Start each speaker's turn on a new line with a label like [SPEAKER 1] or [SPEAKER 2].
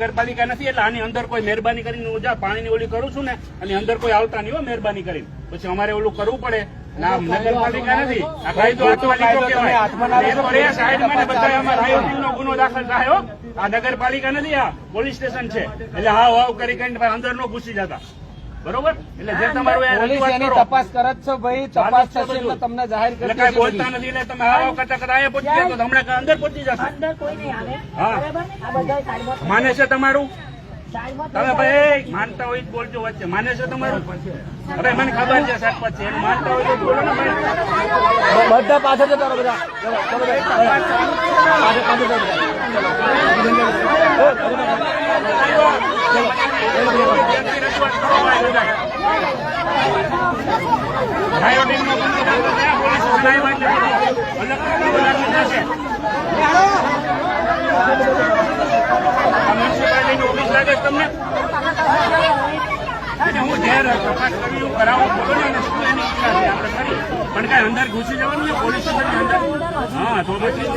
[SPEAKER 1] નગરપાલિકા નથી એટલે આની અંદર કોઈ મહેરબાની કરીને હું જા પાણીની ઓલી કરું છું ને આની અંદર કોઈ આવતા નહીં હોય મહેરબાની કરીને. પછી અમારે ઓલું કરવું પડે. ના નગરપાલિકા નથી. આ કાયદો કહેવાય. સાઈડમાં ને બધા ગુનો દાખલ થાય આ નગરપાલિકા નથી આ પોલીસ સ્ટેશન છે. એટલે હાવ હાવ કરી કરીને અંદર નો ઘૂસી જતા. બરોબર એટલે જે તમારું.
[SPEAKER 2] તપાસ કરત છે ભાઈ તપાસ થશે એટલે તમને જાહેર કરી
[SPEAKER 1] કાંઈ બોલતા નથી એટલે તમે હાવ હાવ કરતા કરતા અહીંયા પહોંચી ગયા તો હમણાં અંદર પહોંચી જશે
[SPEAKER 3] અંદર કોઈ નહીં આવે
[SPEAKER 1] હા.
[SPEAKER 3] બરાબર આ બધા સાઈડમાં
[SPEAKER 1] માને છે તમારું તમે ભાઈ માનતા હોય બોલજો વચ્ચે માને છે તમારું હવે મને ખબર છે સાહેબ છે એનું માનતા હોય તો બોલો ને
[SPEAKER 2] બધા પાછળ જતા રહો બધા. પાછળ, પાછળ જતા
[SPEAKER 1] તમને અને હું ઘેર તપાસ કરી હું કરાવું બોલો પણ કાંઈ અંદર ઘૂસી જવાનું છે પોલીસ અંદર હા, તો પછી.